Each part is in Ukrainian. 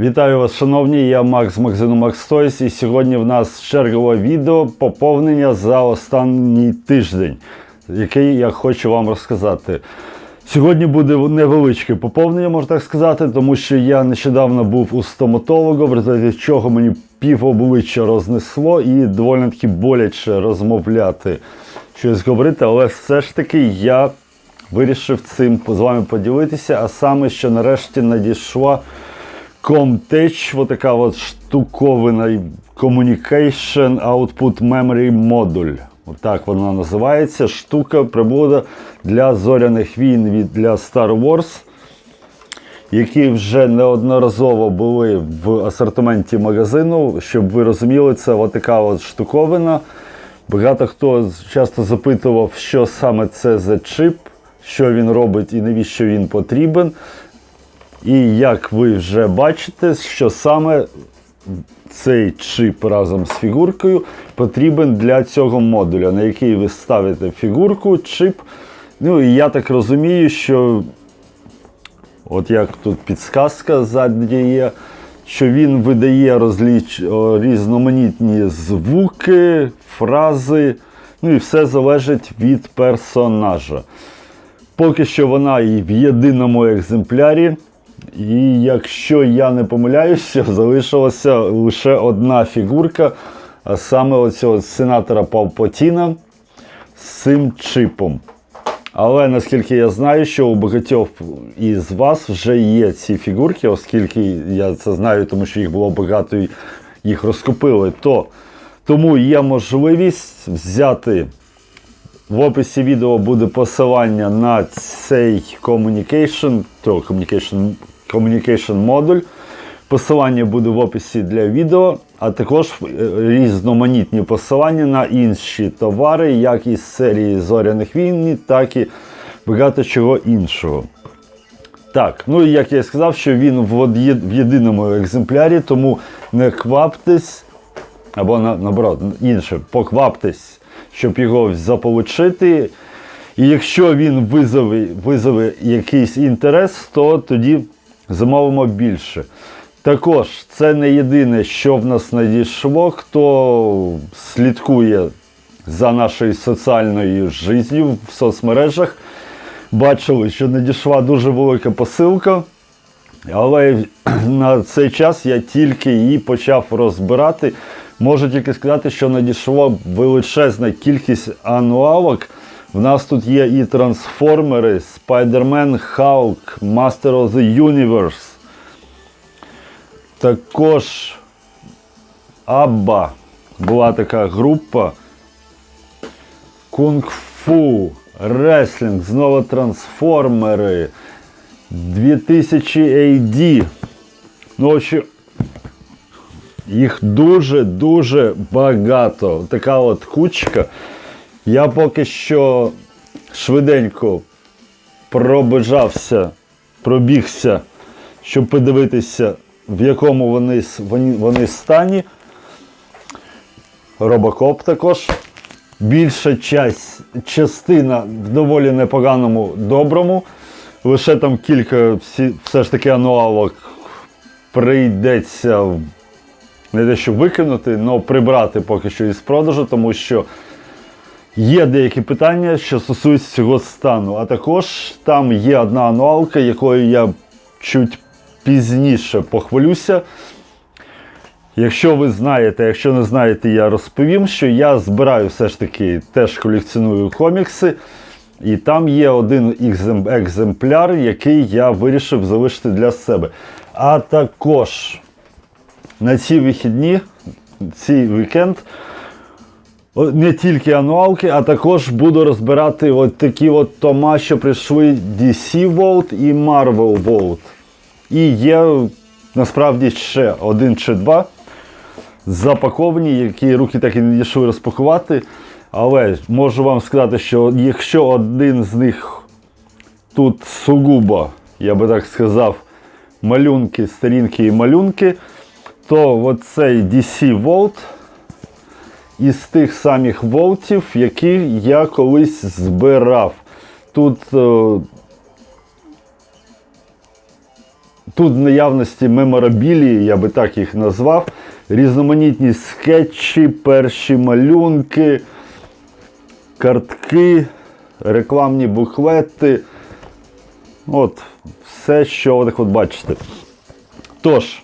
Вітаю вас, шановні! Я Макс з магазину Max Toys і сьогодні в нас чергове відео поповнення за останній тиждень, який я хочу вам розказати. Сьогодні буде невеличке поповнення, можна так сказати, тому що я нещодавно був у стоматолога, в результаті чого мені пів обличчя рознесло і доволі таки боляче розмовляти, щось говорити, але все ж таки я вирішив цим з вами поділитися, а саме, що нарешті надійшла Comtech, вот така от штуковина Communication Output Memory Module. Отак вона називається. Штука приблуда для зоряних війн від для Star Wars, які вже неодноразово були в асортименті магазину. Щоб ви розуміли, це от така от штуковина. Багато хто часто запитував, що саме це за чип, що він робить і навіщо він потрібен. І як ви вже бачите, що саме цей чип разом з фігуркою потрібен для цього модуля, на який ви ставите фігурку, чип. Ну і я так розумію, що от як тут підсказка ззаді є, що він видає розліч, різноманітні звуки, фрази, ну і все залежить від персонажа. Поки що вона і в єдиному екземплярі. І якщо я не помиляюся, залишилася лише одна фігурка, а саме оцього сенатора Палпотіна з цим чипом. Але наскільки я знаю, що у багатьох із вас вже є ці фігурки, оскільки я це знаю, тому що їх було багато і їх розкупили, то тому є можливість взяти. В описі відео буде посилання на цей communication, то communication, communication модуль. Посилання буде в описі для відео, а також е, різноманітні посилання на інші товари, як із серії Зоряних війн, так і багато чого іншого. Так, ну і як я сказав, що він в єдиному екземплярі, тому не кваптесь, або наоборот, інше, покваптесь, щоб його заполучити. І якщо він визове якийсь інтерес, то тоді замовимо більше. Також це не єдине, що в нас надійшло. Хто слідкує за нашою соціальною життю в соцмережах, бачили, що надійшла дуже велика посилка. Але на цей час я тільки її почав розбирати. Можу тільки сказати, що надійшла величезна кількість ануалок. В нас тут є і трансформери, Spider-Man, Hulk, Master of the Universe. Також Абба була така група. Кунг-фу, реслінг, знову трансформери. 2000 AD. Ну, в їх дуже-дуже багато. Така от кучка. Я поки що швиденько пробежався, пробігся, щоб подивитися, в якому вони, вони, стані. Робокоп також. Більша часть, частина в доволі непоганому доброму. Лише там кілька всі, все ж таки ануалок прийдеться не те, що викинути, але прибрати поки що із продажу, тому що є деякі питання, що стосуються цього стану. А також там є одна ануалка, якою я чуть пізніше похвалюся. Якщо ви знаєте, якщо не знаєте, я розповім, що я збираю все ж таки, теж колекціоную комікси. І там є один екземпляр, який я вирішив залишити для себе. А також на ці вихідні, цей вікенд, не тільки ануалки, а також буду розбирати от такі от тома, що прийшли DC Vault і Marvel Vault. І є насправді ще один чи два запаковані, які руки так і не дійшли розпакувати. Але можу вам сказати, що якщо один з них тут сугубо, я би так сказав, малюнки, сторінки і малюнки, то оцей DC Vault із тих самих волтів, які я колись збирав. Тут, е, Тут в наявності меморабілії, я би так їх назвав, різноманітні скетчі, перші малюнки, картки, рекламні буклети. От, все, що ви так от бачите. Тож,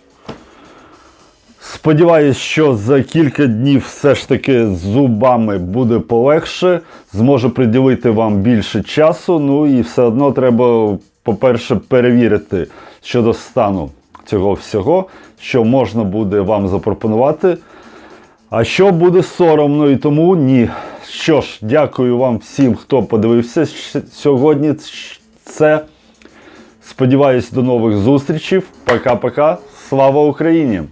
сподіваюсь, що за кілька днів все ж таки з зубами буде полегше, зможу приділити вам більше часу. Ну і все одно треба, по-перше, перевірити щодо стану цього всього, що можна буде вам запропонувати. А що буде соромно і тому ні. Що ж, дякую вам всім, хто подивився сьогодні це. Сподіваюсь, до нових зустрічей. Пока-пока. Слава Україні!